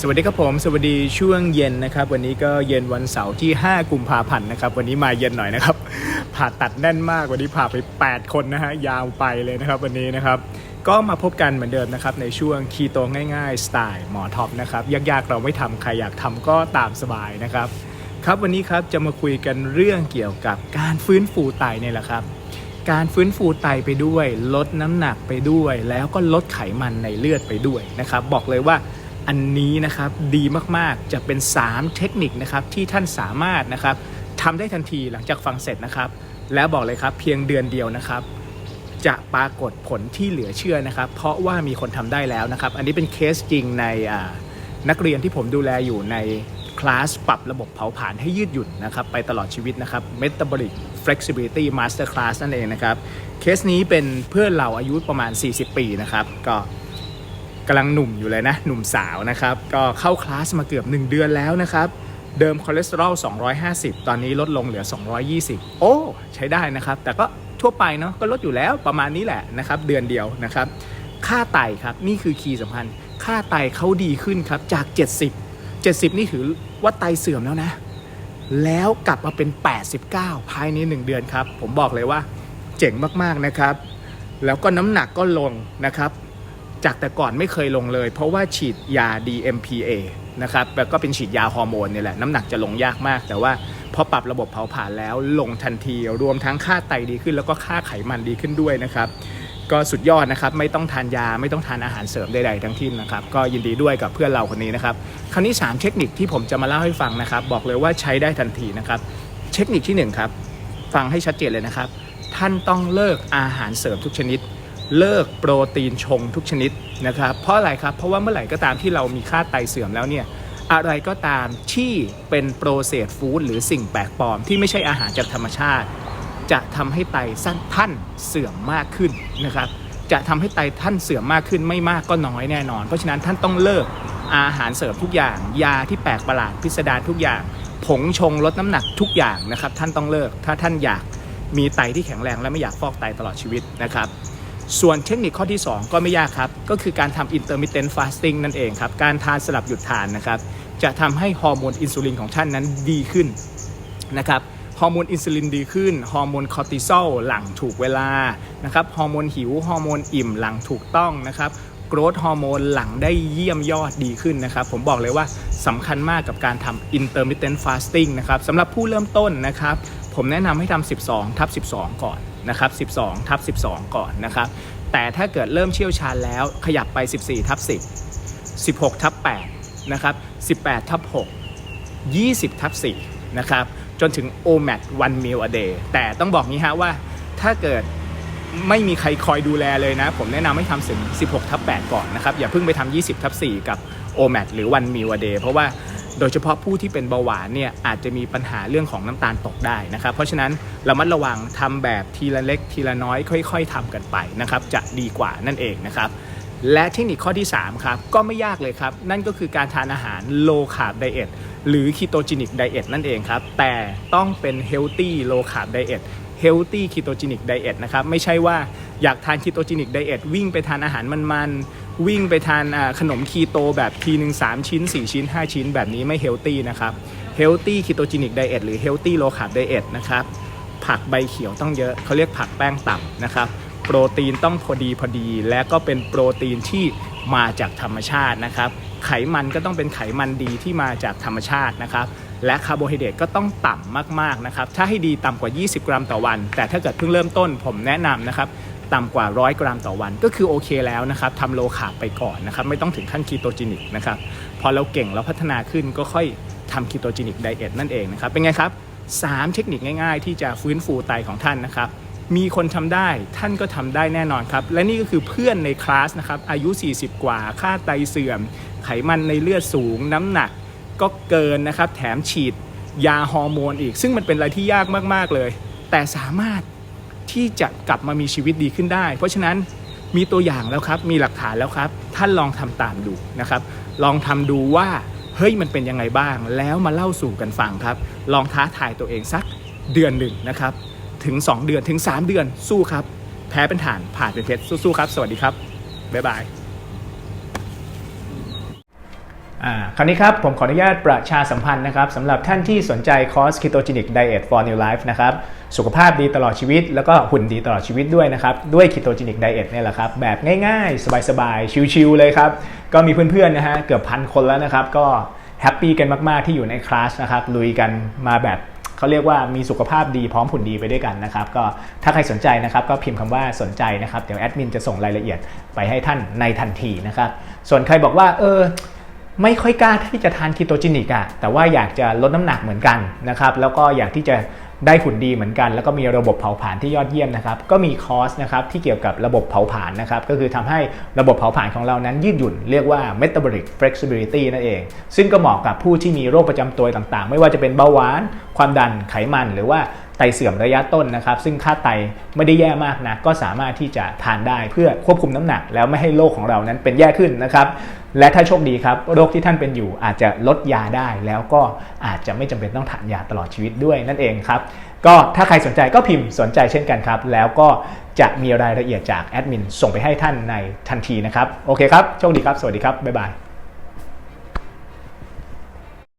สวัสดีครับผม สวัสดีช่วงเย็นนะครับ วันนี้ก็เย็นวันเสาร์ที่ 5 กุมภาพันธ์นะครับ วันนี้มาเย็นหน่อยนะครับ ผ่าตัดแน่นมาก วันนี้ผ่าไป 8 คนนะฮะ ยาวไปเลยนะครับวันนี้นะครับ ก็มาพบกันเหมือนเดิมนะครับ ในช่วงคีโตง่ายๆ สไตล์หมอท็อปนะครับ ยากๆ เราไม่ทำใครอยากทำก็ตามสบายนะครับ ครับวันนี้ครับจะมาคุยกันเรื่องเกี่ยวกับการฟื้นฟูไตเนี่ยแหละครับการฟื้นฟูไตไปด้วย ลดน้ำหนักไปด้วย แล้วก็ลดไขมันในเลือดไปด้วยนะครับ บอกเลยว่า อันนี้นะครับดีมากๆจะเป็น 3 เทคนิคนะครับที่ท่านสามารถนะครับทำได้ทันทีหลังจากฟังเสร็จนะครับ แล้วบอกเลยครับเพียงเดือนเดียวนะครับจะปรากฏผลที่เหลือเชื่อนะครับ เพราะว่ามีคนทำได้แล้วนะครับ อันนี้เป็นเคสจริงในนักเรียนที่ผมดูแลอยู่ในคลาสปรับระบบเผาผลาญให้ยืดหยุ่นนะครับ ไปตลอดชีวิตนะครับ Metabolic Flexibility Master Class นั่นเองนะครับ เคสนี้เป็นเพื่อนเราอายุประมาณ 40 ปีนะครับ ก็ กำลังหนุ่มอยู่เลยนะ หนุ่มสาวนะครับ ก็เข้าคลาสมาเกือบ 1 เดือนแล้วนะครับ เดิมคอเลสเตอรอล 250 ตอนนี้ลดลงเหลือ 220 โอ้ ใช้ได้นะครับ แต่ก็ทั่วไปเนาะก็ลดอยู่แล้วประมาณนี้แหละนะครับ เดือนเดียวนะครับ ค่าไตครับนี่คือคีย์สำคัญ ค่าไตเขาดีขึ้นครับจาก 70 70 นี่ถือว่าไตเสื่อมแล้วนะ แล้วกลับมาเป็น 89 ภายใน 1 เดือนครับ ผมบอกเลยว่าเจ๋งมากๆนะครับ แล้วก็น้ำหนักก็ลงนะครับ จากแต่ก่อนไม่เคยลงเลย เพราะว่าฉีดยา DMPA นะครับแล้วก็เป็นฉีดยาฮอร์โมนนี่แหละ น้ำหนักจะลงยากมาก แต่ว่าพอปรับระบบเผาผลาญแล้วลงทันที รวมทั้งค่าไตดีขึ้น แล้วก็ค่าไขมันดีขึ้นด้วยนะครับ ก็สุดยอดนะครับ ไม่ต้องทานยาไม่ต้องทานอาหารเสริมใดๆทั้งทิ้นนะครับ ก็ยินดีด้วยกับเพื่อนเราคนนี้นะครับ คราวนี้ 3 เทคนิคที่ผมจะมาเล่าให้ฟังนะครับ บอกเลยว่าใช้ได้ทันทีนะครับ เทคนิคที่1ครับ ฟังให้ชัดเจนเลยนะครับ ท่านต้องเลิกอาหารเสริมทุกชนิด เลิกโปรตีนชงทุกชนิดนะครับเพราะอะไรครับ เพราะว่าเมื่อไหร่ก็ตามที่เรามีค่าไตเสื่อมแล้วเนี่ยอะไรก็ตามที่เป็นโปรเซสฟู้ดหรือสิ่งแปลกปลอม ที่ไม่ใช่อาหารจากธรรมชาติ จะทำให้ไตสั้นท่านเสื่อมมากขึ้นนะครับจะทำให้ไตท่านเสื่อมมากขึ้นไม่มากก็น้อยแน่นอน เพราะฉะนั้นท่านต้องเลิกอาหารเสริมทุกอย่าง ยาที่แปลกประหลาดพิสดารทุกอย่าง ผงชงลดน้ำหนักทุกอย่างนะครับท่านต้องเลิกถ้าท่านอยากมีไตที่แข็งแรงและไม่อยากฟอกไตตลอดชีวิตนะครับ ส่วนเทคนิคข้อที่ 2 ก็ไม่ยากครับ ก็คือการทำ intermittent fasting นั่นเองครับ การทานสลับหยุดทานนะครับ จะทำให้ฮอร์โมนอินซูลินของท่านนั้นดีขึ้นนะครับฮอร์โมนอินซูลินดีขึ้น ฮอร์โมนคอร์ติซอลหลังถูกเวลานะครับ ฮอร์โมนหิว ฮอร์โมนอิ่มหลังถูกต้องนะครับโกรทฮอร์โมนหลังได้เยี่ยมยอดดีขึ้นนะครับ ผมบอกเลยว่าสำคัญมากกับการทำ intermittent fasting นะครับสำหรับผู้เริ่มต้นนะครับ ผมแนะนำให้ทำ 12 ทับ 12 ก่อน นะครับ12ทับ12 ก่อนนะครับ แต่ถ้าเกิดเริ่มเชี่ยวชาญแล้วขยับไป 14ทับ10 16ทับ8นะครับ18ทับ6 20ทับ4นะครับจนถึง OMAD one meal a day แต่ต้องบอกงี้ฮะว่าถ้าเกิดไม่มีใครคอยดูแลเลยนะ ผมแนะนำให้ทำถึง 16ทับ8ก่อนนะครับ อย่าเพิ่งไปทำ20ทับ4กับ OMAD หรือ one meal a day เพราะว่า โดยเฉพาะผู้ที่เป็นเบาหวานเนี่ยอาจจะมีปัญหาเรื่องของน้ำตาลตกได้นะครับ เพราะฉะนั้นเระมัดระวังทำแบบทีละเล็กทีละน้อยค่อย ๆทำกันไปนะครับจะดีกว่านั่นเองนะครับ และเทคนิคข้อที่3ครับก็ไม่ยากเลยครับ นั่นก็คือการทานอาหาร low carb diet หรือ ketogenic diet นั่นเองครับ แต่ต้องเป็น healthy low carb diet healthy ketogenic diet นะครับไม่ใช่ว่าอยากทาน ketogenic diet วิ่งไปทานอาหารมันๆ วิ่งไปทานขนมคีโตแบบทีหนึ่ง3ชิ้น 4 ชิ้น 5 ชิ้น แบบนี้ไม่ healthy นะครับ healthy ketogenic diet หรือ healthy low carb diet นะครับผักใบเขียวต้องเยอะเขาเรียกผักแป้งต่ำนะครับโปรตีนต้องพอดีพอดี และก็เป็นโปรตีนที่มาจากธรรมชาตินะครับ ไขมันก็ต้องเป็นไขมันดีที่มาจากธรรมชาตินะครับ และคาร์โบไฮเดรตก็ต้องต่ำมากๆนะครับ ถ้าให้ดีต่ำกว่า 20 กรัมต่อวัน แต่ถ้าเกิดเพิ่งเริ่มต้นผมแนะนำนะครับ ต่ำกว่า 100 กรัมต่อวัน ก็คือโอเคแล้วนะครับทำโลคาร์บไปก่อนนะครับไม่ต้องถึงขั้นคีโตจินิกนะครับพอเราเก่งเราพัฒนาขึ้นก็ค่อยทำคีโตจินิกไดเอทนั่นเองนะครับเป็นไงครับ 3 เทคนิคง่ายๆ ที่จะฟื้นฟูไตของท่านนะครับมีคนทำได้ท่านก็ทำได้แน่นอนครับ และนี่ก็คือเพื่อนในคลาสนะครับอายุ 40 กว่า ค่าไตเสื่อม ไขมันในเลือดสูง น้ำหนักก็เกินนะครับ แถมฉีดยาฮอร์โมนอีก ซึ่งมันเป็นอะไรที่ยากมาก ๆ เลย แต่สามารถ ที่จะกลับมามีชีวิตดีขึ้นได้ เพราะฉะนั้นมีตัวอย่างแล้วครับ มีหลักฐานแล้วครับ ท่านลองทำตามดูนะครับ ลองทำดูว่าเฮ้ยมันเป็นยังไงบ้าง แล้วมาเล่าสู่กันฟังครับ ลองท้าทายตัวเองสักเดือนหนึ่งนะครับ ถึง 2 เดือนถึง 3 เดือนสู้ครับ แพ้เป็นฐานผ่านเป็นเพชรสู้ๆครับ สวัสดีครับบ๊ายบาย อ่า คราวนี้ครับ ผมขออนุญาตประชาสัมพันธ์นะครับสำหรับท่านที่สนใจคอร์ส Ketogenic Diet for New Life นะครับสุขภาพดีตลอดชีวิต แล้วก็หุ่นดีตลอดชีวิตด้วยนะครับ ด้วย Ketogenic Diet เนี่ยแหละครับ แบบง่ายๆ สบายๆ ชิลๆเลยครับ ก็มีเพื่อนๆนะฮะเกือบพันคนแล้วนะครับ ก็แฮปปี้กันมากๆที่อยู่ในคลาสนะครับลุยกันมาแบบเขาเรียกว่ามีสุขภาพดีพร้อมผุ่นดีไปด้วยกันนะครับ ก็ถ้าใครสนใจนะครับ ก็พิมพ์คำว่าสนใจนะครับ เดี๋ยวแอดมินจะส่งรายละเอียดไปให้ท่านในทันทีนะครับ ส่วนใครบอกว่าเออ ไม่ค่อยกล้าที่จะทานคีโตจินิกอะแต่ว่าอยากจะลดน้ำหนักเหมือนกันนะครับแล้วก็อยากที่จะได้หุ่นดีเหมือนกัน แล้วก็มีระบบเผาผลาญที่ยอดเยี่ยมนะครับก็มีคอร์สนะครับที่เกี่ยวกับระบบเผาผลาญนะครับก็คือทำให้ระบบเผาผลาญของเรานั้นยืดหยุ่นเรียกว่า metabolic flexibility นั่นเอง ซึ่งก็เหมาะกับผู้ที่มีโรคประจำตัวต่างๆ ไม่ว่าจะเป็นเบาหวาน ความดันไขมันหรือว่า ไตเสื่อมระยะต้นนะครับ ซึ่งค่าไตไม่ได้แย่มากนะก็สามารถที่จะทานได้เพื่อควบคุมน้ำหนัก แล้วไม่ให้โรคของเรานั้นเป็นแย่ขึ้นนะครับ และถ้าโชคดีครับโรคที่ท่านเป็นอยู่อาจจะลดยาได้ แล้วก็อาจจะไม่จำเป็นต้องทานยาตลอดชีวิตด้วยนั่นเองครับก็ถ้าใครสนใจก็พิมพ์สนใจเช่นกันครับ แล้วก็จะมีรายละเอียดจากแอดมินส่งไปให้ท่านในทันทีนะครับ โอเคครับ โชคดีครับ สวัสดีครับ บ๊ายบาย